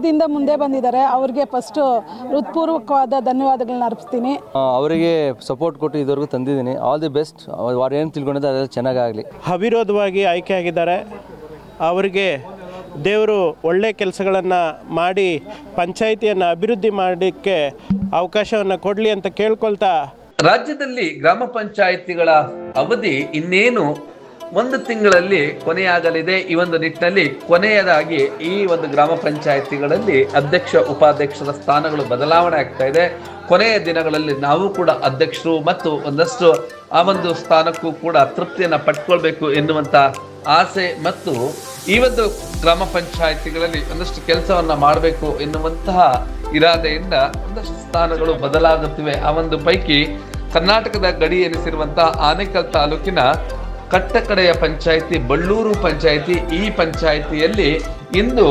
ಧೈರ್ಯದಿಂದ ಮುಂದೆ ಬಂದಿದ್ದಾರೆ. ಅವ್ರಿಗೆ ಫಸ್ಟು ಹೃತ್ಪೂರ್ವಕವಾದ ಧನ್ಯವಾದಗಳನ್ನ ಅರ್ಪಿಸ್ತೀನಿ. ಅವರಿಗೆ ಸಪೋರ್ಟ್ ಕೊಟ್ಟು ಇದುವರೆಗೂ ತಂದಿದ್ದೀನಿ. ಆಲ್ ದಿ ಬೆಸ್ಟ್ ಅವ್ರು ಏನು ತಿಳ್ಕೊಂಡಿದ್ದಾರೆ ಅದೆಲ್ಲ ಚೆನ್ನಾಗಾಗಲಿ. ಅವಿರೋಧವಾಗಿ ಆಯ್ಕೆಯಾಗಿದ್ದಾರೆ. ಅವರಿಗೆ ದೇವರು ಒಳ್ಳೆ ಕೆಲಸಗಳನ್ನು ಮಾಡಿ ಪಂಚಾಯಿತಿಯನ್ನು ಅಭಿವೃದ್ಧಿ ಮಾಡಲಿಕ್ಕೆ ಅವಕಾಶವನ್ನು ಕೊಡಲಿ ಅಂತ ಕೇಳ್ಕೊಳ್ತಾ ರಾಜ್ಯದಲ್ಲಿ ಗ್ರಾಮ ಪಂಚಾಯಿತಿಗಳ ಅವಧಿ ಇನ್ನೇನು ಒಂದು ತಿಂಗಳಲ್ಲಿ ಕೊನೆಯಾಗಲಿದೆ ಈ ಒಂದು ನಿಟ್ಟಿನಲ್ಲಿ. ಕೊನೆಯದಾಗಿ ಈ ಒಂದು ಗ್ರಾಮ ಪಂಚಾಯಿತಿಗಳಲ್ಲಿ ಅಧ್ಯಕ್ಷ, ಉಪಾಧ್ಯಕ್ಷರ ಸ್ಥಾನಗಳು ಬದಲಾವಣೆ ಆಗ್ತಾ ಇದೆ. ಕೊನೆಯ ದಿನಗಳಲ್ಲಿ ನಾವು ಕೂಡ ಅಧ್ಯಕ್ಷರು ಮತ್ತು ಒಂದಷ್ಟು ಆ ಒಂದು ಸ್ಥಾನಕ್ಕೂ ಕೂಡ ತೃಪ್ತಿಯನ್ನು ಪಟ್ಕೊಳ್ಬೇಕು ಎನ್ನುವಂಥ ಆಸೆ ಮತ್ತು ಈ ಒಂದು ಗ್ರಾಮ ಪಂಚಾಯಿತಿಗಳಲ್ಲಿ ಒಂದಷ್ಟು ಕೆಲಸವನ್ನ ಮಾಡಬೇಕು ಎನ್ನುವಂತಹ ಇರಾದೆಯಿಂದ ಒಂದಷ್ಟು ಸ್ಥಾನಗಳು ಬದಲಾಗುತ್ತಿವೆ. ಆ ಒಂದು ಪೈಕಿ ಕರ್ನಾಟಕದ ಗಡಿ ಎನಿಸಿರುವಂತಹ ಆನೇಕಲ್ ತಾಲೂಕಿನ ಕಟ್ಟಕಡೆಯ ಪಂಚಾಯಿತಿ, ಬಳ್ಳೂರು ಪಂಚಾಯಿತಿ, ಈ ಪಂಚಾಯಿತಿಯಲ್ಲಿ ಇಂದು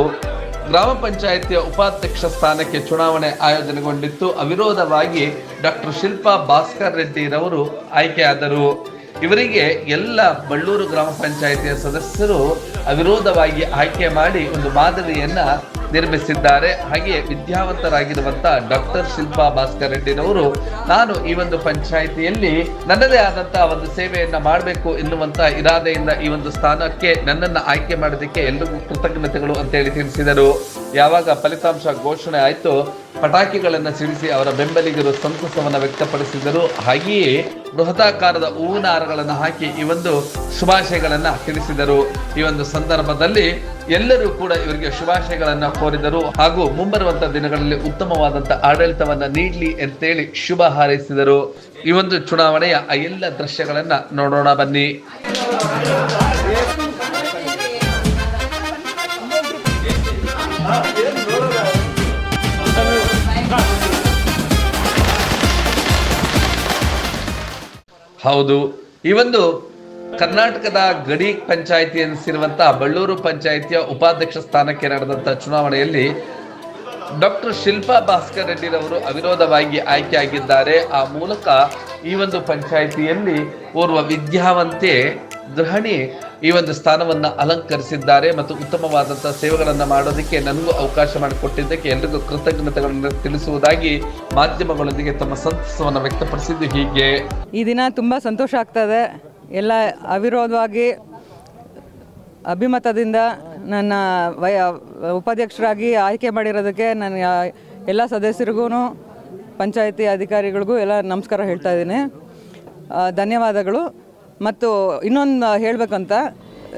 ಗ್ರಾಮ ಪಂಚಾಯಿತಿಯ ಉಪಾಧ್ಯಕ್ಷ ಸ್ಥಾನಕ್ಕೆ ಚುನಾವಣೆ ಆಯೋಜನೆಗೊಂಡಿತ್ತು. ಅವಿರೋಧವಾಗಿ ಡಾಕ್ಟರ್ ಶಿಲ್ಪಾ ಭಾಸ್ಕರ್ ರೆಡ್ಡಿರವರು ಆಯ್ಕೆಯಾದರು. ಇವರಿಗೆ ಎಲ್ಲ ಬಳ್ಳೂರು ಗ್ರಾಮ ಪಂಚಾಯಿತಿಯ ಸದಸ್ಯರು ಅವಿರೋಧವಾಗಿ ಆಯ್ಕೆ ಮಾಡಿ ಒಂದು ಮಾದರಿಯನ್ನ ನಿರ್ಮಿಸಿದ್ದಾರೆ. ಹಾಗೆಯೇ ವಿದ್ಯಾವಂತರಾಗಿರುವಂತ ಡಾಕ್ಟರ್ ಶಿಲ್ಪಾ ಭಾಸ್ಕರ್ ರೆಡ್ಡಿನವರು, ನಾನು ಈ ಒಂದು ಪಂಚಾಯಿತಿಯಲ್ಲಿ ನನ್ನದೇ ಆದಂತಹ ಒಂದು ಸೇವೆಯನ್ನ ಮಾಡಬೇಕು ಎನ್ನುವಂತ ಇರಾದೆಯಿಂದ ಈ ಒಂದು ಸ್ಥಾನಕ್ಕೆ ನನ್ನನ್ನ ಆಯ್ಕೆ ಮಾಡೋದಕ್ಕೆ ಎಲ್ಲರಿಗೂ ಕೃತಜ್ಞತೆಗಳು ಅಂತೇಳಿ ತಿಳಿಸಿದರು. ಯಾವಾಗ ಫಲಿತಾಂಶ ಘೋಷಣೆ ಆಯ್ತು ಪಟಾಕಿಗಳನ್ನ ಸಿಡಿಸಿ ಅವರ ಬೆಂಬಲಿಗರು ಸಂತಸವನ್ನು ವ್ಯಕ್ತಪಡಿಸಿದರು. ಹಾಗೆಯೇ ಬೃಹದಾಕಾರದ ಹೂವಿನ ಹಾರಗಳನ್ನು ಹಾಕಿ ಈ ಒಂದು ಶುಭಾಶಯಗಳನ್ನು ತಿಳಿಸಿದರು. ಈ ಒಂದು ಸಂದರ್ಭದಲ್ಲಿ ಎಲ್ಲರೂ ಕೂಡ ಇವರಿಗೆ ಶುಭಾಶಯಗಳನ್ನು ಕೋರಿದರು. ಹಾಗೂ ಮುಂಬರುವಂತಹ ದಿನಗಳಲ್ಲಿ ಉತ್ತಮವಾದಂತಹ ಆಡಳಿತವನ್ನ ನೀಡಲಿ ಅಂತೇಳಿ ಶುಭ ಹಾರೈಸಿದರು. ಈ ಒಂದು ಚುನಾವಣೆಯ ಆ ಎಲ್ಲ ದೃಶ್ಯಗಳನ್ನು ನೋಡೋಣ ಬನ್ನಿ. ಹೌದು. ಈ ಒಂದು ಕರ್ನಾಟಕದ ಗಡಿ ಪಂಚಾಯಿತಿ ಎನಿಸಿರುವಂತಹ ಬಳ್ಳೂರು ಪಂಚಾಯಿತಿಯ ಉಪಾಧ್ಯಕ್ಷ ಸ್ಥಾನಕ್ಕೆ ನಡೆದಂತಹ ಚುನಾವಣೆಯಲ್ಲಿ ಡಾಕ್ಟರ್ ಶಿಲ್ಪಾ ಭಾಸ್ಕರ್ ರೆಡ್ಡಿರವರು ಅವಿರೋಧವಾಗಿ ಆಯ್ಕೆಯಾಗಿದ್ದಾರೆ. ಆ ಮೂಲಕ ಈ ಒಂದು ಪಂಚಾಯಿತಿಯಲ್ಲಿ ಓರ್ವ ವಿದ್ಯಾವಂತೆ ಗೃಹಿಣಿ ಈ ಒಂದು ಸ್ಥಾನವನ್ನ ಅಲಂಕರಿಸಿದ್ದಾರೆ ಮತ್ತು ಉತ್ತಮವಾದಂತಹ ಸೇವೆಗಳನ್ನು ಮಾಡೋದಕ್ಕೆ ನನಗೂ ಅವಕಾಶ ಮಾಡಿಕೊಟ್ಟಿದ್ದಕ್ಕೆ ಎಲ್ರಿಗೂ ಕೃತಜ್ಞತೆಗಳನ್ನು ತಿಳಿಸುವುದಾಗಿ ಮಾಧ್ಯಮಗಳೊಂದಿಗೆ ತಮ್ಮ ಸಂತಸವನ್ನು ವ್ಯಕ್ತಪಡಿಸಿದ್ದು ಹೀಗೆ. ಈ ದಿನ ತುಂಬ ಸಂತೋಷ ಆಗ್ತದೆ. ಎಲ್ಲ ಅವಿರೋಧವಾಗಿ, ಅಭಿಮತದಿಂದ ನನ್ನ ವಯ, ಉಪಾಧ್ಯಕ್ಷರಾಗಿ ಆಯ್ಕೆ ಮಾಡಿರೋದಕ್ಕೆ ನನ್ನ ಎಲ್ಲ ಸದಸ್ಯರಿಗೂ ಪಂಚಾಯಿತಿ ಅಧಿಕಾರಿಗಳಿಗೂ ಎಲ್ಲ ನಮಸ್ಕಾರ ಹೇಳ್ತಾ ಇದ್ದೀನಿ. ಧನ್ಯವಾದಗಳು. ಮತ್ತು ಇನ್ನೊಂದು ಹೇಳಬೇಕಂತ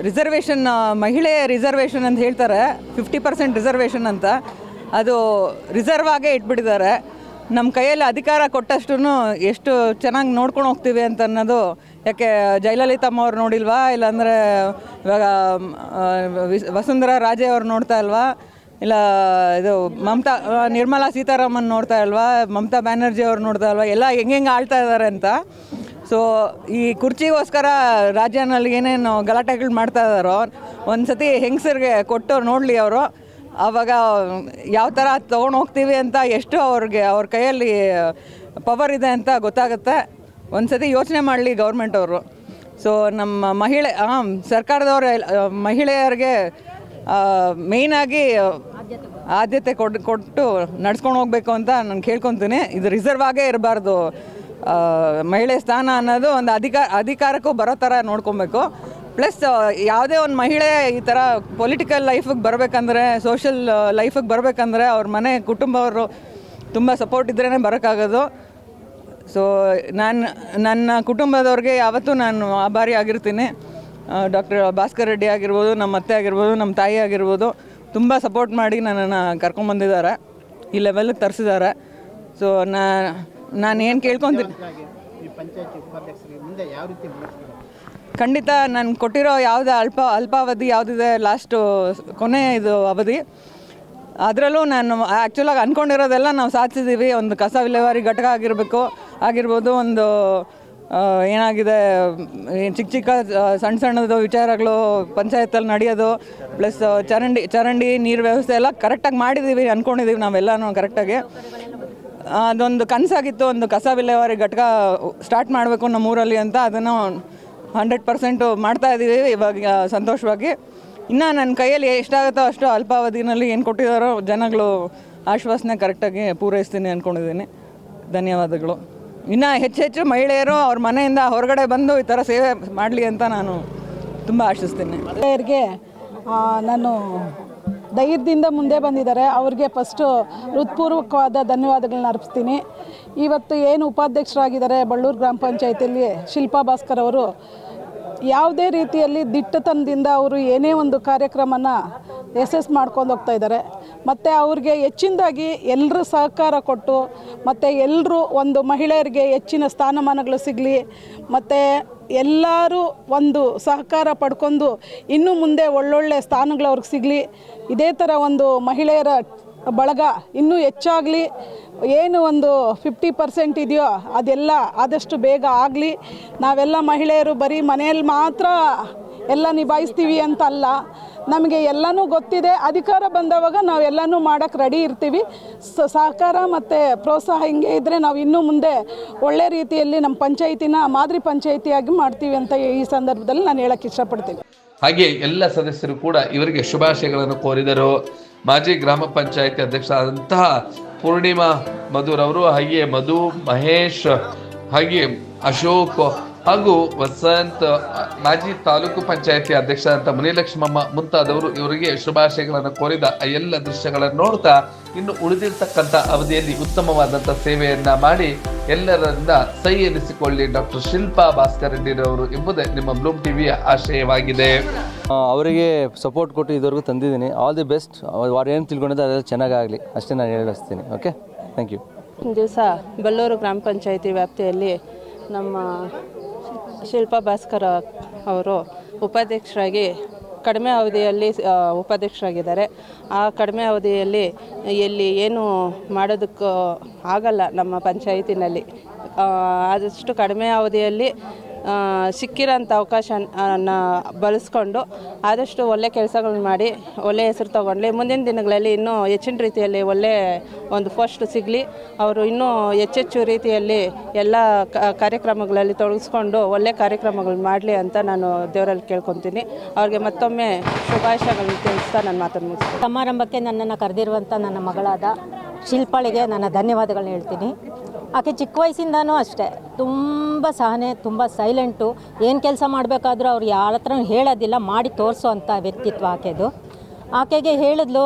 ರಿಸರ್ವೇಷನ್ ಮಹಿಳೆ ರಿಸರ್ವೇಷನ್ ಅಂತ ಹೇಳ್ತಾರೆ ಫಿಫ್ಟಿ ಪರ್ಸೆಂಟ್ ರಿಸರ್ವೇಷನ್ ಅಂತ. ಅದು ರಿಸರ್ವ್ ಆಗೇ ಇಟ್ಬಿಟ್ಟಿದ್ದಾರೆ. ನಮ್ಮ ಕೈಯಲ್ಲಿ ಅಧಿಕಾರ ಕೊಟ್ಟಷ್ಟು ಎಷ್ಟು ಚೆನ್ನಾಗಿ ನೋಡ್ಕೊಂಡು ಹೋಗ್ತೀವಿ ಅಂತ ಅನ್ನೋದು, ಯಾಕೆ ಜಯಲಲಿತಮ್ಮ ಅವ್ರು ನೋಡಿಲ್ವಾ? ಇಲ್ಲಾಂದರೆ, ಇವಾಗ ವಸುಂಧರಾ ರಾಜೇ ಅವ್ರು ನೋಡ್ತಾ ಇಲ್ವಾ? ಇಲ್ಲ, ಇದು ಮಮತಾ, ನಿರ್ಮಲಾ ಸೀತಾರಾಮನ್ ನೋಡ್ತಾ ಇಲ್ವಾ? ಮಮತಾ ಬ್ಯಾನರ್ಜಿ ಅವ್ರು ನೋಡ್ತಾ ಇಲ್ವಾ? ಎಲ್ಲ ಹೆಂಗೆ ಆಳ್ತಾ ಇದ್ದಾರೆ ಅಂತ. ಸೊ ಈ ಕುರ್ಚಿಗೋಸ್ಕರ ರಾಜ್ಯನಲ್ಲಿ ಏನೇನು ಗಲಾಟೆಗಳು ಮಾಡ್ತಾ ಇದ್ದಾರೋ ಒಂದು ಸತಿ ಹೆಂಗಸರಿಗೆ ಕೊಟ್ಟು ನೋಡಲಿ ಅವರು. ಆವಾಗ ಯಾವ ಥರ ತೊಗೊಂಡು ಹೋಗ್ತೀವಿ ಅಂತ ಎಷ್ಟು ಅವ್ರಿಗೆ ಅವ್ರ ಕೈಯಲ್ಲಿ ಪವರ್ ಇದೆ ಅಂತ ಗೊತ್ತಾಗುತ್ತೆ. ಒಂದು ಸತಿ ಯೋಚನೆ ಮಾಡಲಿ ಗೌರ್ಮೆಂಟ್ ಅವರು. ಸೊ ನಮ್ಮ ಮಹಿಳೆ ಹಾಂ ಸರ್ಕಾರದವರು ಮಹಿಳೆಯರಿಗೆ ಮೇಯ್ನಾಗಿ ಆದ್ಯತೆ ಕೊಡ್, ಕೊಟ್ಟು ನಡ್ಸ್ಕೊಂಡು ಹೋಗಬೇಕು ಅಂತ ನಾನು ಕೇಳ್ಕೊತೀನಿ. ಇದು ರಿಸರ್ವ್ ಆಗೇ ಇರಬಾರ್ದು. ಮಹಿಳೆ ಸ್ಥಾನ ಅನ್ನೋದು ಒಂದು ಅಧಿಕಾರ, ಅಧಿಕಾರಕ್ಕೂ ಬರೋ ಥರ ನೋಡ್ಕೊಬೇಕು. ಪ್ಲಸ್ ಯಾವುದೇ ಒಂದು ಮಹಿಳೆ ಈ ಥರ ಪೊಲಿಟಿಕಲ್ ಲೈಫಿಗೆ ಬರಬೇಕಂದ್ರೆ ಸೋಷಿಯಲ್ ಲೈಫಿಗೆ ಬರಬೇಕಂದ್ರೆ ಅವ್ರ ಮನೆ ಕುಟುಂಬವರು ತುಂಬ ಸಪೋರ್ಟ್ ಇದ್ರೇ ಬರೋಕ್ಕಾಗೋದು. ಸೊ ನಾನು, ನನ್ನ ಕುಟುಂಬದವ್ರಿಗೆ ಯಾವತ್ತೂ ನಾನು ಆಭಾರಿ ಆಗಿರ್ತೀನಿ. ಡಾಕ್ಟರ್ ಭಾಸ್ಕರ್ ರೆಡ್ಡಿ ಆಗಿರ್ಬೋದು, ನಮ್ಮ ಅತ್ತೆ ಆಗಿರ್ಬೋದು, ನಮ್ಮ ತಾಯಿ ಆಗಿರ್ಬೋದು, ತುಂಬ ಸಪೋರ್ಟ್ ಮಾಡಿ ನನ್ನನ್ನು ಕರ್ಕೊಂಬಂದಿದ್ದಾರೆ. ಈ ಲೆವೆಲ್ಗೆ ತರಿಸಿದ್ದಾರೆ. ಸೊ ನಾ ನಾನು ಏನು ಕೇಳ್ಕೊಂತೀನಿ. ಖಂಡಿತ ನಾನು ಕೊಟ್ಟಿರೋ ಯಾವುದೇ ಅಲ್ಪ ಅಲ್ಪಾವಧಿ ಯಾವುದಿದೆ ಲಾಸ್ಟು ಕೊನೆ ಇದು ಅವಧಿ. ಅದರಲ್ಲೂ ನಾನು ಆ್ಯಕ್ಚುಲಾಗಿ ಅಂದ್ಕೊಂಡಿರೋದೆಲ್ಲ ನಾವು ಸಾಧಿಸಿದ್ದೀವಿ ಒಂದು ಕಸ ವಿಲೇವಾರಿ ಘಟಕ ಆಗಿರಬೇಕು ಆಗಿರ್ಬೋದು ಒಂದು ಏನಾಗಿದೆ ಚಿಕ್ಕ ಚಿಕ್ಕ ಸಣ್ಣ ಸಣ್ಣದು ವಿಚಾರಗಳು ಪಂಚಾಯತಲ್ಲಿ ನಡೆಯೋದು ಪ್ಲಸ್ ಚರಂಡಿ ಚರಂಡಿ ನೀರು ವ್ಯವಸ್ಥೆ ಎಲ್ಲ ಕರೆಕ್ಟಾಗಿ ಮಾಡಿದ್ದೀವಿ ಅಂದ್ಕೊಂಡಿದ್ದೀವಿ ನಾವೆಲ್ಲನೂ ಕರೆಕ್ಟಾಗಿ ಅದೊಂದು ಕನಸಾಗಿತ್ತು, ಒಂದು ಕಸ ವಿಲೇವಾರಿ ಘಟಕ ಸ್ಟಾರ್ಟ್ ಮಾಡಬೇಕು ನಮ್ಮೂರಲ್ಲಿ ಅಂತ ಅದನ್ನು ಹಂಡ್ರೆಡ್ ಪರ್ಸೆಂಟು ಮಾಡ್ತಾ ಇದ್ದೀವಿ ಇವಾಗ ಸಂತೋಷವಾಗಿ. ಇನ್ನು ನನ್ನ ಕೈಯಲ್ಲಿ ಎಷ್ಟಾಗುತ್ತೋ ಅಷ್ಟು ಅಲ್ಪಾವಧಿನಲ್ಲಿ ಏನು ಕೊಟ್ಟಿದ್ದಾರೋ ಜನಗಳು ಆಶ್ವಾಸನೆ ಕರೆಕ್ಟಾಗಿ ಪೂರೈಸ್ತೀನಿ ಅಂದ್ಕೊಂಡಿದ್ದೀನಿ ಧನ್ಯವಾದಗಳು. ಇನ್ನು ಹೆಚ್ಚು ಹೆಚ್ಚು ಮಹಿಳೆಯರು ಅವ್ರ ಮನೆಯಿಂದ ಹೊರಗಡೆ ಬಂದು ಈ ಥರ ಸೇವೆ ಮಾಡಲಿ ಅಂತ ನಾನು ತುಂಬ ಆಶಿಸ್ತೀನಿ. ಮಹಿಳೆಯರಿಗೆ ನಾನು ಧೈರ್ಯದಿಂದ ಮುಂದೆ ಬಂದಿದ್ದಾರೆ. ಅವ್ರಿಗೆ ಫಸ್ಟು ಹೃತ್ಪೂರ್ವಕವಾದ ಧನ್ಯವಾದಗಳನ್ನ ಅರ್ಪಿಸ್ತೀನಿ. ಇವತ್ತು ಏನು ಉಪಾಧ್ಯಕ್ಷರಾಗಿದ್ದಾರೆ ಬಳ್ಳೂರು ಗ್ರಾಮ ಪಂಚಾಯತಿಯಲ್ಲಿ ಶಿಲ್ಪಾ ಭಾಸ್ಕರ್ ಅವರು, ಯಾವುದೇ ರೀತಿಯಲ್ಲಿ ದಿಟ್ಟತನದಿಂದ ಅವರು ಏನೇ ಒಂದು ಕಾರ್ಯಕ್ರಮನ ಯಶಸ್ ಮಾಡ್ಕೊಂಡು ಹೋಗ್ತಾ ಇದ್ದಾರೆ. ಮತ್ತು ಅವ್ರಿಗೆ ಹೆಚ್ಚಿನದಾಗಿ ಎಲ್ಲರೂ ಸಹಕಾರ ಕೊಟ್ಟು, ಮತ್ತು ಎಲ್ಲರೂ ಒಂದು ಮಹಿಳೆಯರಿಗೆ ಹೆಚ್ಚಿನ ಸ್ಥಾನಮಾನಗಳು ಸಿಗಲಿ, ಮತ್ತು ಎಲ್ಲರೂ ಒಂದು ಸಹಕಾರ ಪಡ್ಕೊಂಡು ಇನ್ನು ಮುಂದೆ ಒಳ್ಳೊಳ್ಳೆ ಸ್ಥಾನಗಳು ಅವ್ರಿಗೆ ಸಿಗಲಿ. ಇದೇ ಥರ ಒಂದು ಮಹಿಳೆಯರ ಬಳಗ ಇನ್ನೂ ಹೆಚ್ಚಾಗಲಿ. ಏನು ಒಂದು ಫಿಫ್ಟಿ ಪರ್ಸೆಂಟ್ ಇದೆಯೋ ಅದೆಲ್ಲ ಆದಷ್ಟು ಬೇಗ ಆಗಲಿ. ನಾವೆಲ್ಲ ಮಹಿಳೆಯರು ಬರೀ ಮನೆಯಲ್ಲಿ ಮಾತ್ರ ಎಲ್ಲ ನಿಭಾಯಿಸ್ತೀವಿ ಅಂತ ಅಲ್ಲ. ನಮಗೆ ಎಲ್ಲನೂ ಗೊತ್ತಿದೆ. ಅಧಿಕಾರ ಬಂದವಾಗ ನಾವೆಲ್ಲನೂ ಮಾಡೋಕ್ಕೆ ರೆಡಿ ಇರ್ತೀವಿ. ಸ, ಸಹಕಾರ ಮತ್ತು ಪ್ರೋತ್ಸಾಹ ಹಿಂಗೆ ಇದ್ದರೆ ನಾವು ಇನ್ನೂ ಮುಂದೆ ಒಳ್ಳೆ ರೀತಿಯಲ್ಲಿ ನಮ್ಮ ಪಂಚಾಯಿತಿನ ಮಾದರಿ ಪಂಚಾಯಿತಿಯಾಗಿ ಮಾಡ್ತೀವಿ ಅಂತ ಈ ಸಂದರ್ಭದಲ್ಲಿ ನಾನು ಹೇಳಕ್ಕೆ ಇಷ್ಟಪಡ್ತೀನಿ. ಹಾಗೆ ಎಲ್ಲ ಸದಸ್ಯರು ಕೂಡ ಇವರಿಗೆ ಶುಭಾಶಯಗಳನ್ನು ಕೋರಿದರು. ಮಾಜಿ ಗ್ರಾಮ ಪಂಚಾಯತಿ ಅಧ್ಯಕ್ಷರಾದಂತಹ ಪೂರ್ಣಿಮಾ ಮಧುರವರು ಹಾಗೆಯೇ ಹಾಗೆ ಮಧು ಮಹೇಶ್ ಹಾಗೆ ಅಶೋಕ್ ಹಾಗೂ ವಸಂತ ಮಾಜಿ ತಾಲೂಕು ಪಂಚಾಯತಿ ಅಧ್ಯಕ್ಷರಾದಂಥ ಮುನಿಲಕ್ಷ್ಮಮ್ಮ ಮುಂತಾದವರು ಇವರಿಗೆ ಶುಭಾಶಯಗಳನ್ನು ಕೋರಿದ ಆ ಎಲ್ಲ ದೃಶ್ಯಗಳನ್ನು ನೋಡ್ತಾ ಇನ್ನು ಉಳಿದಿರ್ತಕ್ಕಂಥ ಅವಧಿಯಲ್ಲಿ ಉತ್ತಮವಾದಂಥ ಸೇವೆಯನ್ನ ಮಾಡಿ ಎಲ್ಲರಿಂದ ಸೈ ಎನಿಸಿಕೊಳ್ಳಿ ಡಾಕ್ಟರ್ ಶಿಲ್ಪಾ ಭಾಸ್ಕರ್ ರೆಡ್ಡಿರವರು ಎಂಬುದೇ ನಿಮ್ಮ ಬ್ಲೂಮ್ ಟಿವಿಯ ಆಶಯವಾಗಿದೆ. ಅವರಿಗೆ ಸಪೋರ್ಟ್ ಕೊಟ್ಟು ಇದುವರೆಗೂ ತಂದಿದ್ದೀನಿ. ಆಲ್ ದಿ ಬೆಸ್ಟ್ ಅವ್ರು ಏನು ತಿಳ್ಕೊಂಡಿದ್ದಾರೆ ಅದೆಲ್ಲ ಚೆನ್ನಾಗಾಗಲಿ. ಅಷ್ಟೇ ನಾನು ಹೇಳಿಸ್ತೀನಿ. ಓಕೆ ಥ್ಯಾಂಕ್ ಯು ದಿವಸ ಬಲ್ಲೂರು ಗ್ರಾಮ ಪಂಚಾಯಿತಿ ವ್ಯಾಪ್ತಿಯಲ್ಲಿ ನಮ್ಮ ಶಿಲ್ಪಾ ಭಾಸ್ಕರ ಅವರು ಉಪಾಧ್ಯಕ್ಷರಾಗಿ ಕಡಿಮೆ ಅವಧಿಯಲ್ಲಿ ಉಪಾಧ್ಯಕ್ಷರಾಗಿದ್ದಾರೆ. ಆ ಕಡಿಮೆ ಅವಧಿಯಲ್ಲಿ ಎಲ್ಲಿ ಏನು ಮಾಡೋದಕ್ಕೂ ಆಗಲ್ಲ ನಮ್ಮ ಪಂಚಾಯಿತಿನಲ್ಲಿ. ಆದಷ್ಟು ಕಡಿಮೆ ಅವಧಿಯಲ್ಲಿ ಸಿಕ್ಕಿರೋಂಥ ಅವಕಾಶನ ಬಳಸ್ಕೊಂಡು ಆದಷ್ಟು ಒಳ್ಳೆ ಕೆಲಸಗಳನ್ನ ಮಾಡಿ, ಒಳ್ಳೆ ಹೆಸರು ತಗೊಂಡ್ಲಿ. ಮುಂದಿನ ದಿನಗಳಲ್ಲಿ ಇನ್ನೂ ಹೆಚ್ಚಿನ ರೀತಿಯಲ್ಲಿ ಒಳ್ಳೆ ಒಂದು ಫಸ್ಟ್ ಸಿಗಲಿ. ಅವರು ಇನ್ನೂ ಹೆಚ್ಚೆಚ್ಚು ರೀತಿಯಲ್ಲಿ ಎಲ್ಲ ಕಾರ್ಯಕ್ರಮಗಳಲ್ಲಿ ತೊಡಗಿಸ್ಕೊಂಡು ಒಳ್ಳೆ ಕಾರ್ಯಕ್ರಮಗಳು ಮಾಡಲಿ ಅಂತ ನಾನು ದೇವರಲ್ಲಿ ಕೇಳ್ಕೊತೀನಿ. ಅವ್ರಿಗೆ ಮತ್ತೊಮ್ಮೆ ಶುಭಾಶಯಗಳನ್ನ ತಿಳಿಸ್ತಾ ನಾನು ಮಾತನ್ನು ಸಮಾರಂಭಕ್ಕೆ ನನ್ನನ್ನು ಕರೆದಿರುವಂಥ ನನ್ನ ಮಗಳಾದ ಶಿಲ್ಪಾಳಿಗೆ ನನ್ನ ಧನ್ಯವಾದಗಳನ್ನ ಹೇಳ್ತೀನಿ. ಆಕೆ ಚಿಕ್ಕ ವಯಸ್ಸಿಂದನೂ ಅಷ್ಟೇ. ತುಂಬ ಸಹನೆ, ತುಂಬ ಸೈಲೆಂಟು ಏನು ಕೆಲಸ ಮಾಡಬೇಕಾದ್ರೂ ಅವ್ರು ಯಾರ ಹತ್ರ ಹೇಳೋದಿಲ್ಲ, ಮಾಡಿ ತೋರಿಸೋ ಅಂಥ ವ್ಯಕ್ತಿತ್ವ ಆಕೆದು. ಆಕೆಗೆ ಹೇಳಿದ್ಲು,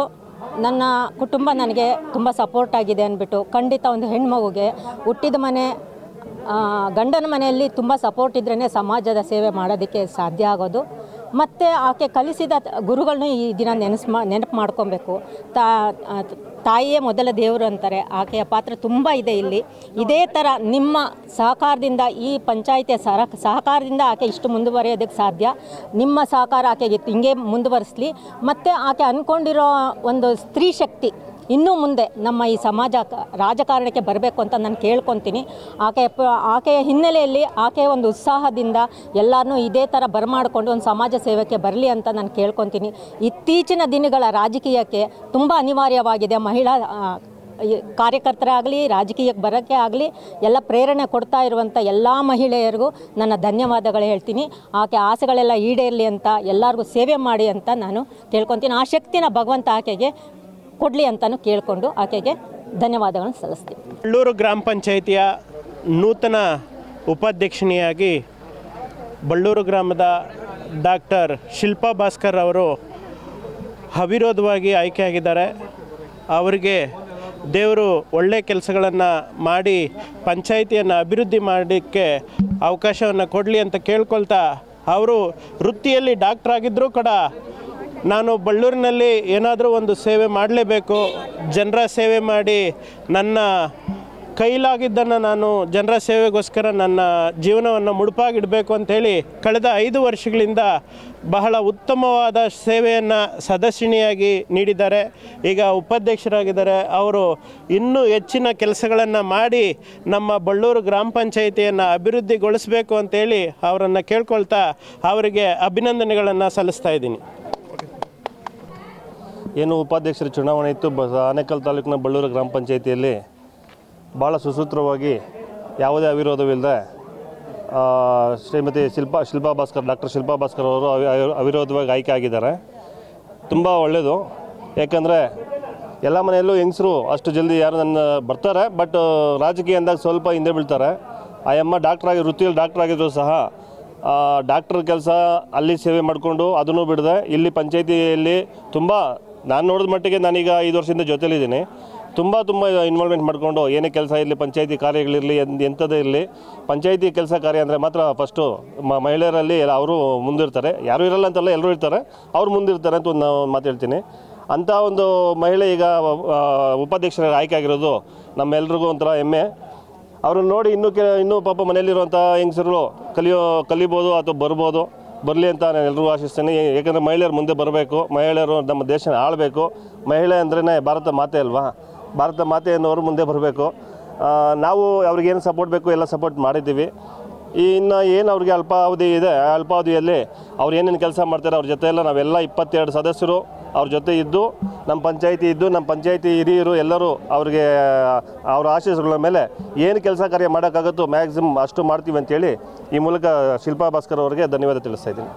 ನನ್ನ ಕುಟುಂಬ ನನಗೆ ತುಂಬ ಸಪೋರ್ಟ್ ಆಗಿದೆ ಅಂದ್ಬಿಟ್ಟು. ಖಂಡಿತ ಒಂದು ಹೆಣ್ಮಗುಗೆ ಹುಟ್ಟಿದ ಮನೆ ಗಂಡನ ಮನೆಯಲ್ಲಿ ತುಂಬ ಸಪೋರ್ಟ್ ಇದ್ರೇ ಸಮಾಜದ ಸೇವೆ ಮಾಡೋದಕ್ಕೆ ಸಾಧ್ಯ ಆಗೋದು. ಮತ್ತು ಆಕೆ ಕಲಿಸಿದ ಗುರುಗಳನ್ನ ಈ ದಿನ ನೆನೆಸ್ ಮಾ, ನೆನಪು ಮಾಡ್ಕೊಬೇಕು. ತಾ ತಾಯಿಯೇ ಮೊದಲ ದೇವರು ಅಂತಾರೆ. ಆಕೆಯ ಪಾತ್ರ ತುಂಬ ಇದೆ ಇಲ್ಲಿ. ಇದೇ ಥರ ನಿಮ್ಮ ಸಹಕಾರದಿಂದ ಈ ಪಂಚಾಯಿತಿಯ ಸರ, ಸಹಕಾರದಿಂದ ಆಕೆ ಇಷ್ಟು ಮುಂದುವರಿಯೋದಕ್ಕೆ ಸಾಧ್ಯ? ನಿಮ್ಮ ಸಹಕಾರ ಆಕೆಗೆ ಹಿಂಗೆ ಮುಂದುವರಿಸಲಿ. ಮತ್ತು ಆಕೆ ಅಂದ್ಕೊಂಡಿರೋ ಒಂದು ಸ್ತ್ರೀ ಶಕ್ತಿ ಇನ್ನೂ ಮುಂದೆ ನಮ್ಮ ಈ ಸಮಾಜ ರಾಜಕಾರಣಕ್ಕೆ ಬರಬೇಕು ಅಂತ ನಾನು ಕೇಳ್ಕೊತೀನಿ. ಆಕೆ ಆಕೆಯ ಹಿನ್ನೆಲೆಯಲ್ಲಿ ಆಕೆಯ ಒಂದು ಉತ್ಸಾಹದಿಂದ ಎಲ್ಲರನ್ನೂ ಇದೇ ಥರ ಬರಮಾಡಿಕೊಂಡು ಒಂದು ಸಮಾಜ ಸೇವೆಗೆ ಬರಲಿ ಅಂತ ನಾನು ಕೇಳ್ಕೊತೀನಿ. ಇತ್ತೀಚಿನ ದಿನಗಳ ರಾಜಕೀಯಕ್ಕೆ ತುಂಬ ಅನಿವಾರ್ಯವಾಗಿದೆ. ಮಹಿಳಾ ಕಾರ್ಯಕರ್ತರಾಗಲಿ, ರಾಜಕೀಯಕ್ಕೆ ಬರೋಕ್ಕೆ ಆಗಲಿ, ಎಲ್ಲ ಪ್ರೇರಣೆ ಕೊಡ್ತಾ ಇರುವಂಥ ಎಲ್ಲ ಮಹಿಳೆಯರಿಗೂ ನನ್ನ ಧನ್ಯವಾದಗಳು ಹೇಳ್ತೀನಿ. ಆಕೆ ಆಸೆಗಳೆಲ್ಲ ಈಡೇರಲಿ ಅಂತ ಎಲ್ಲರಿಗೂ ಸೇವೆ ಮಾಡಿ ಅಂತ ನಾನು ಕೇಳ್ಕೊತೀನಿ. ಆ ಶಕ್ತಿನ ಭಗವಂತ ಆಕೆಗೆ ಕೊಡಲಿ ಅಂತಲೂ ಕೇಳಿಕೊಂಡು ಆಕೆಗೆ ಧನ್ಯವಾದಗಳನ್ನು ಸಲ್ಲಿಸ್ತೀವಿ. ಬಳ್ಳೂರು ಗ್ರಾಮ ಪಂಚಾಯಿತಿಯ ನೂತನ ಉಪಾಧ್ಯಕ್ಷನಿಯಾಗಿ ಬಳ್ಳೂರು ಗ್ರಾಮದ ಡಾಕ್ಟರ್ ಶಿಲ್ಪಾ ಭಾಸ್ಕರ್ ಅವರು ಅವಿರೋಧವಾಗಿ ಆಯ್ಕೆಯಾಗಿದ್ದಾರೆ. ಅವರಿಗೆ ದೇವರು ಒಳ್ಳೆಯ ಕೆಲಸಗಳನ್ನು ಮಾಡಿ ಪಂಚಾಯಿತಿಯನ್ನು ಅಭಿವೃದ್ಧಿ ಮಾಡಲಿಕ್ಕೆ ಅವಕಾಶವನ್ನು ಕೊಡಲಿ ಅಂತ ಕೇಳ್ಕೊಳ್ತಾ ಅವರು ವೃತ್ತಿಯಲ್ಲಿ ಡಾಕ್ಟ್ರ್ ಆಗಿದ್ದರೂ ಕೂಡ ನಾನು ಬಳ್ಳೂರಿನಲ್ಲಿ ಏನಾದರೂ ಒಂದು ಸೇವೆ ಮಾಡಲೇಬೇಕು, ಜನರ ಸೇವೆ ಮಾಡಿ ನನ್ನ ಕೈಲಾಗಿದ್ದನ್ನು ನಾನು ಜನರ ಸೇವೆಗೋಸ್ಕರ ನನ್ನ ಜೀವನವನ್ನು ಮುಡುಪಾಗಿಡಬೇಕು ಅಂಥೇಳಿ ಕಳೆದ ಐದು ವರ್ಷಗಳಿಂದ ಬಹಳ ಉತ್ತಮವಾದ ಸೇವೆಯನ್ನು ಸದಸ್ಯನಿಯಾಗಿ ನೀಡಿದ್ದಾರೆ. ಈಗ ಉಪಾಧ್ಯಕ್ಷರಾಗಿದ್ದಾರೆ. ಅವರು ಇನ್ನೂ ಹೆಚ್ಚಿನ ಕೆಲಸಗಳನ್ನು ಮಾಡಿ ನಮ್ಮ ಬಳ್ಳೂರು ಗ್ರಾಮ ಪಂಚಾಯಿತಿಯನ್ನು ಅಭಿವೃದ್ಧಿಗೊಳಿಸಬೇಕು ಅಂತೇಳಿ ಅವರನ್ನು ಕೇಳ್ಕೊಳ್ತಾ ಅವರಿಗೆ ಅಭಿನಂದನೆಗಳನ್ನು ಸಲ್ಲಿಸ್ತಾ ಇದ್ದೀನಿ. ಏನು ಉಪಾಧ್ಯಕ್ಷರ ಚುನಾವಣೆ ಇತ್ತು? ಬ ಆನೇಕಲ್ ತಾಲೂಕಿನ ಬಳ್ಳೂರು ಗ್ರಾಮ ಪಂಚಾಯಿತಿಯಲ್ಲಿ ಭಾಳ ಸುಸೂತ್ರವಾಗಿ ಯಾವುದೇ ಅವಿರೋಧವಿಲ್ಲದೆ ಶ್ರೀಮತಿ ಶಿಲ್ಪಾ ಶಿಲ್ಪಾ ಭಾಸ್ಕರ್, ಡಾಕ್ಟರ್ ಶಿಲ್ಪಾ ಭಾಸ್ಕರ್ ಅವರು ಅವಿ- ಅವಿ- ಅವಿರೋಧವಾಗಿ ಆಯ್ಕೆ ಆಗಿದ್ದಾರೆ. ತುಂಬ ಒಳ್ಳೆಯದು ಯಾಕಂದರೆ ಎಲ್ಲ ಮನೆಯಲ್ಲೂ ಹೆಂಗಸರು ಅಷ್ಟು ಜಲ್ದಿ ಯಾರು ನನ್ನ ಬರ್ತಾರೆ, ಬಟ್ ರಾಜಕೀಯ ಅಂದಾಗ ಸ್ವಲ್ಪ ಹಿಂದೆ ಬೀಳ್ತಾರೆ. ಆ ಅಮ್ಮ ಡಾಕ್ಟ್ರಾಗಿ ವೃತ್ತಿಯಲ್ಲಿ ಡಾಕ್ಟರ್ ಆಗಿದ್ರು ಸಹ ಡಾಕ್ಟ್ರ್ ಕೆಲಸ ಅಲ್ಲಿ ಸೇವೆ ಮಾಡಿಕೊಂಡು ಅದನ್ನು ಬಿಡದೆ ಇಲ್ಲಿ ಪಂಚಾಯತಿಯಲ್ಲಿ ತುಂಬ ನಾನು ನೋಡಿದ ಮಟ್ಟಿಗೆ ನಾನೀಗ ಐದು ವರ್ಷದಿಂದ ಜೊತೆಲಿದ್ದೀನಿ. ತುಂಬ ತುಂಬ ಇನ್ವಾಲ್ವ್ಮೆಂಟ್ ಮಾಡಿಕೊಂಡು ಏನೇ ಕೆಲಸ ಇರಲಿ, ಪಂಚಾಯತಿ ಕಾರ್ಯಗಳಿರಲಿ, ಎಂದು, ಎಂಥದ್ದೇ ಇರಲಿ, ಪಂಚಾಯತಿ ಕೆಲಸ ಕಾರ್ಯ ಅಂದರೆ ಮಾತ್ರ ಫಸ್ಟು ಮಹಿಳೆಯರಲ್ಲಿ ಎಲ್ಲ ಅವರು ಮುಂದಿರ್ತಾರೆ. ಯಾರೂ ಇರಲ್ಲ ಅಂತಲ್ಲ ಎಲ್ಲರೂ ಇರ್ತಾರೆ. ಅವ್ರು ಮುಂದಿರ್ತಾರೆ ಅಂತ ಒಂದು ಮಾತು ಹೇಳ್ತೀನಿ. ಅಂಥ ಒಂದು ಮಹಿಳೆ ಈಗ ಉಪಾಧ್ಯಕ್ಷರ ಆಯ್ಕೆ ಆಗಿರೋದು ನಮ್ಮೆಲ್ರಿಗೂ ಒಂಥರ ಹೆಮ್ಮೆ. ಅವ್ರನ್ನ ನೋಡಿ ಇನ್ನೂ ಕೆ, ಇನ್ನೂ ಪಾಪ ಮನೆಯಲ್ಲಿರುವಂಥ ಹೆಂಗಸರು ಕಲಿಯೋ, ಕಲಿಬೋದು ಅಥವಾ ಬರ್ಬೋದು. ಬರಲಿ ಅಂತ ನಾನು ಎಲ್ಲರೂ ಆಶಿಸ್ತೀನಿ. ಏಕೆಂದರೆ ಮಹಿಳೆಯರು ಮುಂದೆ ಬರಬೇಕು, ಮಹಿಳೆಯರು ನಮ್ಮ ದೇಶನ ಆಳಬೇಕು. ಮಹಿಳೆ ಅಂದ್ರೇ ಭಾರತ ಮಾತೆ ಅಲ್ವಾ? ಭಾರತ ಮಾತೆ ಅನ್ನೋರು ಮುಂದೆ ಬರಬೇಕು. ನಾವು ಅವ್ರಿಗೇನು ಸಪೋರ್ಟ್ ಬೇಕು ಎಲ್ಲ ಸಪೋರ್ಟ್ ಮಾಡಿದ್ದೀವಿ. ಈ ಇನ್ನು ಏನು ಅವ್ರಿಗೆ ಅಲ್ಪಾವಧಿ ಇದೆ, ಅಲ್ಪಾವಧಿಯಲ್ಲಿ ಅವ್ರು ಏನೇನು ಕೆಲಸ ಮಾಡ್ತಾರೆ ಅವ್ರ ಜೊತೆ ಎಲ್ಲ ನಾವೆಲ್ಲ ಇಪ್ಪತ್ತೆರಡು ಸದಸ್ಯರು. ಅವ್ರ ಜೊತೆ ಇದ್ದು ನಮ್ಮ ಪಂಚಾಯಿತಿ ಇದ್ದು ನಮ್ಮ ಪಂಚಾಯಿತಿ ಹಿರಿಯರು ಎಲ್ಲರೂ ಅವ್ರಿಗೆ, ಅವರ ಆಶೀಸ್ಗಳ ಮೇಲೆ ಏನು ಕೆಲಸ ಕಾರ್ಯ ಮಾಡೋಕ್ಕಾಗುತ್ತೋ ಮ್ಯಾಕ್ಸಿಮಮ್ ಅಷ್ಟು ಮಾಡ್ತೀವಿ ಅಂತೇಳಿ ಈ ಮೂಲಕ ಶಿಲ್ಪಾ ಭಾಸ್ಕರ್ ಅವರಿಗೆ ಧನ್ಯವಾದ ತಿಳಿಸ್ತಾ ಇದ್ದೀನಿ.